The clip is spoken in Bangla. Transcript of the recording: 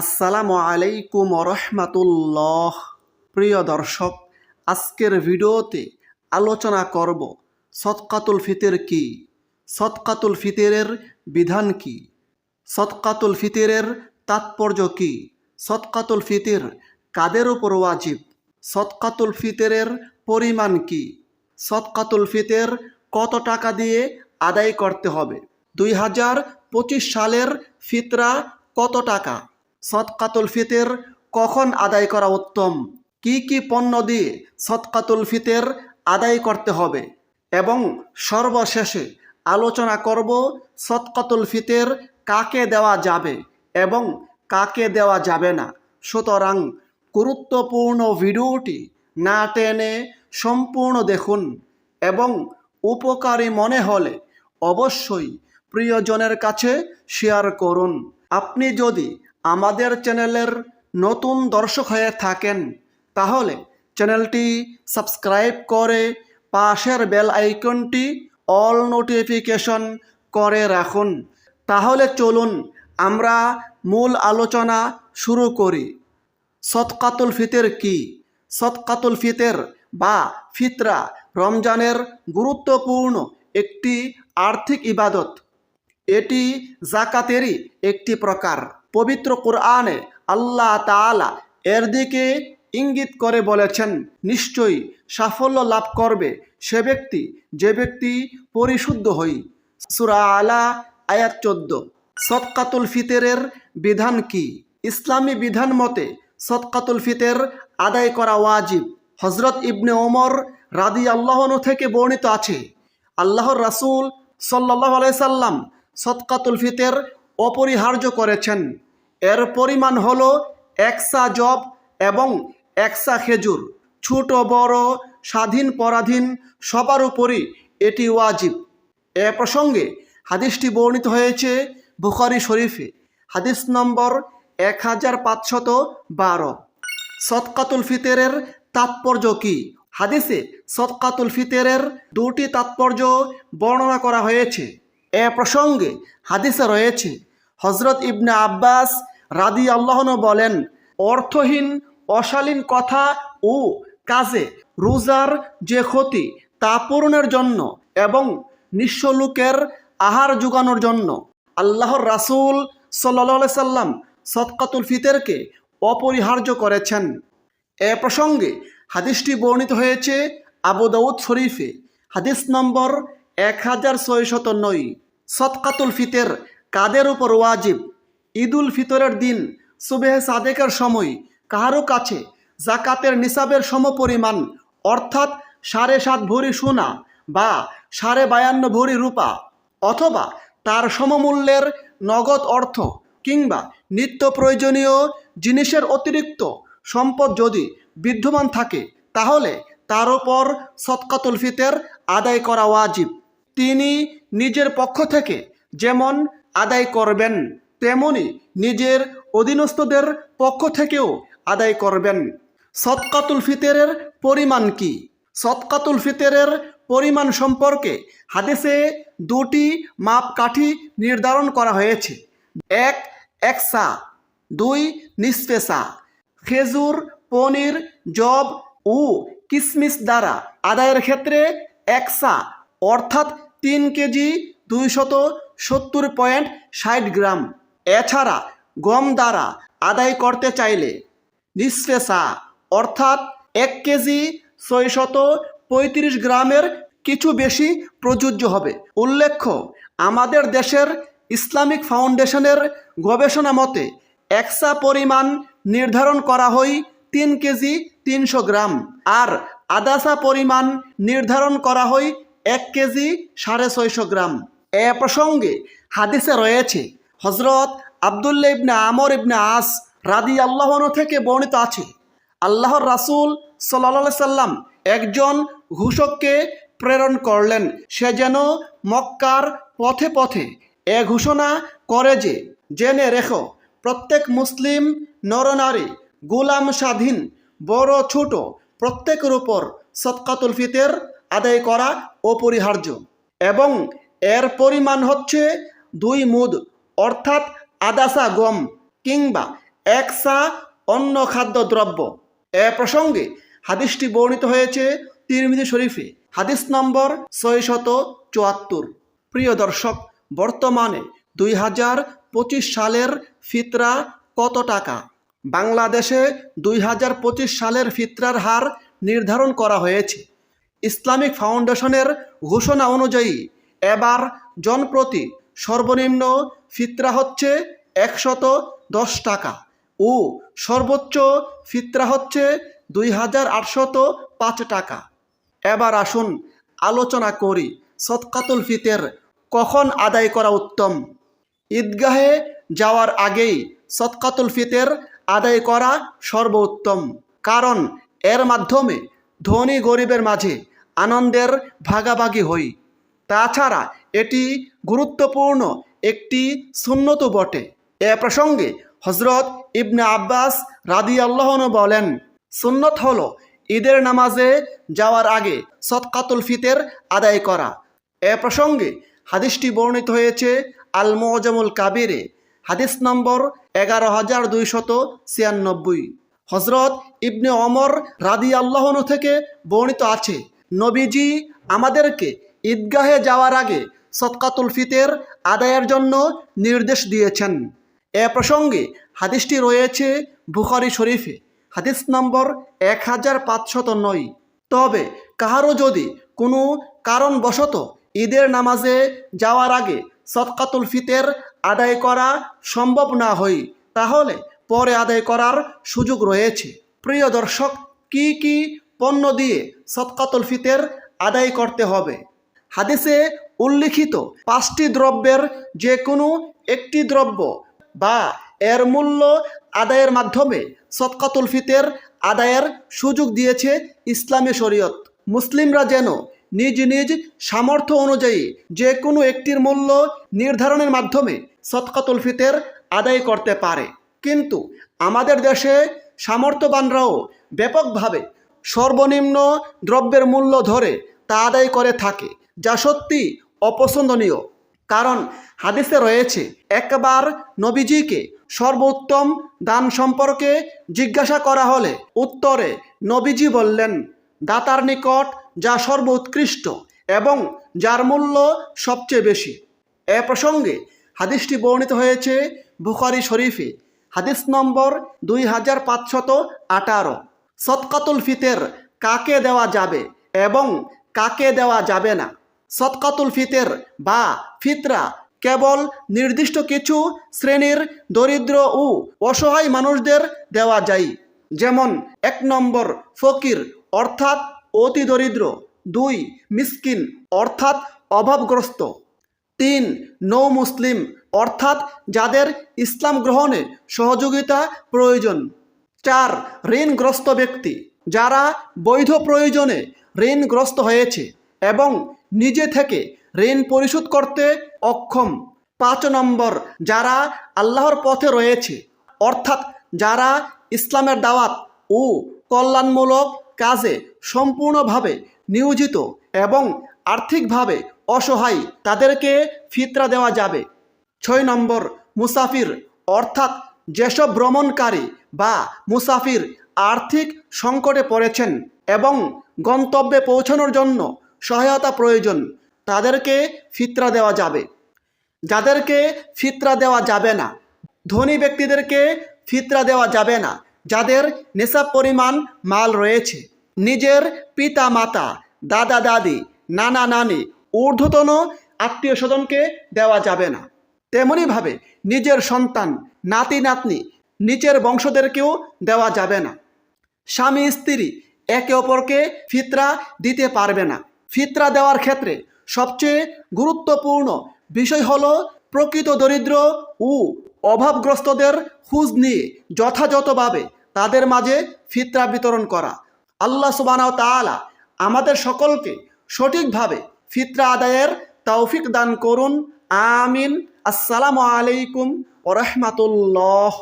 আসসালামু আলাইকুম রহমাতুল্লাহ। প্রিয় দর্শক, আজকের ভিডিওতে আলোচনা করব সৎকাতুল ফিতের কি? সৎকাতুল ফিতেরের বিধান কি? সৎকাতুল ফিতেরের তাৎপর্য কি? সৎকাতুল ফিতের কাদের উপর ওয়াজিব? সৎকাতুল ফিতেরের পরিমাণ কি? সৎকাতুল ফিতের কত টাকা দিয়ে আদায় করতে হবে? দুই হাজার পঁচিশ সালের ফিতরা কত টাকা? সৎকাতুল ফিতের কখন আদায় করা উত্তম? কি কি পণ্য দিয়ে সৎকাতুল ফিতের আদায় করতে হবে? এবং সর্বশেষে আলোচনা করব সৎকাতুল ফিতের কাকে দেওয়া যাবে এবং কাকে দেওয়া যাবে না। সুতরাং গুরুত্বপূর্ণ ভিডিওটি না টেনে সম্পূর্ণ দেখুন এবং উপকারী মনে হলে অবশ্যই প্রিয়জনের কাছে শেয়ার করুন। আপনি যদি আমাদের চ্যানেলের নতুন দর্শক হয়ে থাকেন, তাহলে চ্যানেলটি সাবস্ক্রাইব করে পাশের বেল আইকনটি অল নোটিফিকেশন করে রাখুন। তাহলে চলুন আমরা মূল আলোচনা শুরু করি। সৎকাতুল ফিতের কি? সৎকাতুল ফিতের বা ফিতরা রমজানের গুরুত্বপূর্ণ একটি আর্থিক ইবাদত। এটি জাকাতেরই একটি প্রকার। পবিত্র কোরআনে আল্লাহ তাআলা এর দিকে ইঙ্গিত করে বলেছেন, নিশ্চয়ই সাফল্য লাভ করবে সে ব্যক্তি, যে ব্যক্তি পরিশুদ্ধ হই। সুরা আলা আয়াত চোদ্দ। সৎকাতুল ফিতেরের বিধান কি? ইসলামী বিধান মতে সৎকাতুল ফিতের আদায় করা ওয়াজিব। হজরত ইবনে ওমর রাদি আল্লাহনু থেকে বর্ণিত আছে, আল্লাহর রাসূল সাল্লাহ আলাইসাল্লাম সৎকাতুল ফিতের অপরিহার্য করেছেন। এর পরিমাণ হলো একসা জব এবং একসা খেজুর। ছোট, বড়, স্বাধীন, পরাধীন, সবার উপরই এটি ওয়াজিব। এ প্রসঙ্গে হাদিসটি বর্ণিত হয়েছে বুখারি শরীফে। হাদিস নম্বর এক হাজার পাঁচশত বারো। সৎকাতুল ফিতেরের তাৎপর্য কি? হাদিসে সৎকাতুল ফিতেরের দুটি তাৎপর্য বর্ণনা করা হয়েছে। এ প্রসঙ্গে হাদিসে রয়েছে হজরত ইবনে আব্বাস রাদি আল্লাহন বলেন, অর্থহীন, অশালীন কথা ও কাজে রোজার যে ক্ষতি তা পূরণের জন্য এবং নিঃস্ব লোকের আহার যোগানোর জন্য আল্লাহর রাসূল সাল্লা সাল্লাম সৎকাতুল ফিতেরকে অপরিহার্য করেছেন। এ প্রসঙ্গে হাদিসটি বর্ণিত হয়েছে আবু দাউদ শরীফে, হাদিস নম্বর এক হাজার ছয়শত নয় সৎকাতুল ফিতের কাদের উপর ওয়াজিব? ঈদুল ফিতরের দিন, সুবেহ সাদেকের সময় কাহারও কাছে? জাকাতের নিসাবের সমপরিমাণ, অর্থাৎ সাড়ে সাত ভরি সোনা বা সাড়ে বায়ান্ন ভরি রূপা, অথবা তার সমমূল্যের নগদ অর্থ কিংবা নিত্য প্রয়োজনীয় জিনিসের অতিরিক্ত সম্পদ যদি বিদ্যমান থাকে, তাহলে তার ওপর সৎকাতুল ফিতের আদায় করা ওয়াজিব। তিনি নিজের পক্ষ থেকে যেমন আদায় করবেন, তেমনি নিজের অধীনস্থদের পক্ষ থেকেও আদায় করবেন। সৎকাতুল ফিতেরের পরিমাণ কি? সৎকাতুল ফিতেরের পরিমাণ সম্পর্কে হাদিসে দুটি মাপকাঠি নির্ধারণ করা হয়েছে। এক একসা দুই নিসপেসা খেজুর, পনির জব ও কিসমিস দ্বারা আদায়ের ক্ষেত্রে একসা অর্থাৎ তিন কেজি দুইশত সত্তর পয়েন্ট ষাট গ্রাম। এছাড়া গম দ্বারা আদায় করতে চাইলে নিঃশেষা অর্থাৎ এক কেজি ছয়শত পঁয়ত্রিশ গ্রামের কিছু বেশি প্রযোজ্য হবে। উল্লেখ্য, আমাদের দেশের ইসলামিক ফাউন্ডেশনের গবেষণা মতে একসা পরিমাণ নির্ধারণ করা হয় তিন কেজি তিনশো গ্রাম আর আদাসা পরিমাণ নির্ধারণ করা হয় এক কেজি সাড়ে ছয়শো গ্রাম। এ প্রসঙ্গে হাদিসে রয়েছে হজরত আবদুল্লা ইবনে আমর ইবনে আস রাদি আল্লাহন থেকে বর্ণিত আছে, আল্লাহর রাসূল সাল্লা সাল্লাম একজন ঘোষককে প্রেরণ করলেন। সে যেন মক্কার পথে পথে এ ঘোষণা করে যে, জেনে রেখো, প্রত্যেক মুসলিম নরনারী, গোলাম স্বাধীন, বড় ছোট, প্রত্যেকের উপর সৎকাতুল ফিতের আদায় করা অপরিহার্য এবং এর পরিমাণ হচ্ছে দুই মুদ, অর্থাৎ আদাসা গম কিংবা এক সা অন্য খাদ্যদ্রব্য এ প্রসঙ্গে হাদিসটি বর্ণিত হয়েছে তিরমিজি শরীফে, হাদিস নম্বর ছয়শত চুয়াত্তর। প্রিয় দর্শক, বর্তমানে দুই হাজার পঁচিশ সালের ফিতরা কত টাকা? বাংলাদেশে দুই হাজার পঁচিশ সালের ফিতরার হার নির্ধারণ করা হয়েছে। ইসলামিক ফাউন্ডেশনের ঘোষণা অনুযায়ী এবার জনপ্রতি সর্বনিম্ন ফিতরা হচ্ছে একশত দশ টাকা ও সর্বোচ্চ ফিতরা হচ্ছে দুই হাজার আটশত পাঁচ টাকা। এবার আসুন আলোচনা করি সৎকাতুল ফিতের কখন আদায় করা উত্তম। ঈদগাহে যাওয়ার আগেই সৎকাতুল ফিতের আদায় করা সর্বোত্তম, কারণ এর মাধ্যমে ধনী গরিবের মাঝে আনন্দের ভাগাভাগি হই তাছাড়া এটি গুরুত্বপূর্ণ একটি সুন্নত বটে। এ প্রসঙ্গে হজরত ইবনে আব্বাস রাদি আল্লাহন বলেন, সুন্নত হল ঈদের নামাজে যাওয়ার আগে সৎকাতুল ফিতের আদায় করা। এ প্রসঙ্গে হাদিসটি বর্ণিত হয়েছে আল মোজামুল কাবিরে, হাদিস নম্বর এগারো হাজার দুইশত ছিয়ানব্বই। হজরত ইবনে অমর রাদি আল্লাহন থেকে বর্ণিত আছে, নবীজি আমাদেরকে ঈদগাহে যাওয়ার আগে সৎকাতুল ফিতের আদায়ের জন্য নির্দেশ দিয়েছেন। এ প্রসঙ্গে হাদিসটি রয়েছে বুখারি শরীফে, হাদিস নম্বর এক হাজার পাঁচশত নয়। তবে কাহারও যদি কোনো কারণবশত ঈদের নামাজে যাওয়ার আগে সৎকাতুল ফিতের আদায় করা সম্ভব না হয়, তাহলে পরে আদায় করার সুযোগ রয়েছে। প্রিয় দর্শক, কি কি পণ্য দিয়ে সৎকাতুল ফিতের আদায় করতে হবে? হাদিসে উল্লিখিত পাঁচটি দ্রব্যের যে কোনো একটি দ্রব্য বা এর মূল্য আদায়ের মাধ্যমে সৎকাতুল ফিতের আদায়ের সুযোগ দিয়েছে ইসলামী শরীয়ত। মুসলিমরা যেন নিজ নিজ সামর্থ্য অনুযায়ী যে কোনো একটির মূল্য নির্ধারণের মাধ্যমে সৎকাতুল ফিতের আদায় করতে পারে। কিন্তু আমাদের দেশে সামর্থ্যবানরাও ব্যাপকভাবে সর্বনিম্ন দ্রব্যের মূল্য ধরে তা আদায় করে থাকে। যা সত্যি অপছন্দনীয়। কারণ হাদিসে রয়েছে, একবার নবীজিকে সর্বোত্তম দান সম্পর্কে জিজ্ঞাসা করা হলে উত্তরে নবীজি বললেন, দাতার নিকট যা সর্বোৎকৃষ্ট এবং যার মূল্য সবচেয়ে বেশি। এ প্রসঙ্গে হাদিসটি বর্ণিত হয়েছে বুখারি শরীফে, হাদিস নম্বর দুই হাজার পাঁচশত আঠারো। সৎকাতুল ফিতের কাকে দেওয়া যাবে এবং কাকে দেওয়া যাবে না? সৎকাতুল ফিতের বা ফিতরা কেবল নির্দিষ্ট কিছু শ্রেণির দরিদ্র ও অসহায় মানুষদের দেওয়া যায়। যেমন এক নম্বর ফকির অর্থাৎ অতি দরিদ্র। দুই মিসকিন অর্থাৎ অভাবগ্রস্ত। তিন নৌ মুসলিম অর্থাৎ যাদের ইসলাম গ্রহণে সহযোগিতা প্রয়োজন। চার ঋণগ্রস্ত ব্যক্তি, যারা বৈধ প্রয়োজনে ঋণগ্রস্ত হয়েছে এবং নিজে থেকে ঋণ পরিশোধ করতে অক্ষম। পাঁচ নম্বর, যারা আল্লাহর পথে রয়েছে, অর্থাৎ যারা ইসলামের দাওয়াত ও কল্যাণমূলক কাজে সম্পূর্ণভাবে নিয়োজিত এবং আর্থিকভাবে অসহায়, তাদেরকে ফিতরা দেওয়া যাবে। ছয় নম্বর, মুসাফির, অর্থাৎ যেসব ভ্রমণকারী বা মুসাফির আর্থিক সংকটে পড়েছেন এবং গন্তব্যে পৌঁছানোর জন্য সহায়তা প্রয়োজন। তাদেরকে ফিতরা দেওয়া যাবে। যাদেরকে ফিতরা দেওয়া যাবে না, ধনী ব্যক্তিদেরকে ফিতরা দেওয়া যাবে না, যাদের নেশাব পরিমাণ মাল রয়েছে। নিজের পিতা মাতা দাদা দাদি নানা নানি ঊর্ধ্বতন আত্মীয় স্বজনকে দেওয়া যাবে না। তেমনইভাবে নিজের সন্তান নাতি নাতনি নিচের বংশদেরকেও দেওয়া যাবে না। স্বামী স্ত্রী একে অপরকে ফিতরা দিতে পারবে না। ফিতরা দেওয়ার ক্ষেত্রে সবচেয়ে গুরুত্বপূর্ণ বিষয় হল প্রকৃত দরিদ্র ও অভাবগ্রস্তদের খুঁজ নিয়ে যথাযথভাবে তাদের মাঝে ফিতরা বিতরণ করা। আল্লাহ সুবানাও তাআলা আমাদের সকলকে সঠিকভাবে ফিতরা আদায়ের তৌফিক দান করুন। আমিন। আসসালামু আলাইকুম ওরহমাতুল্লাহ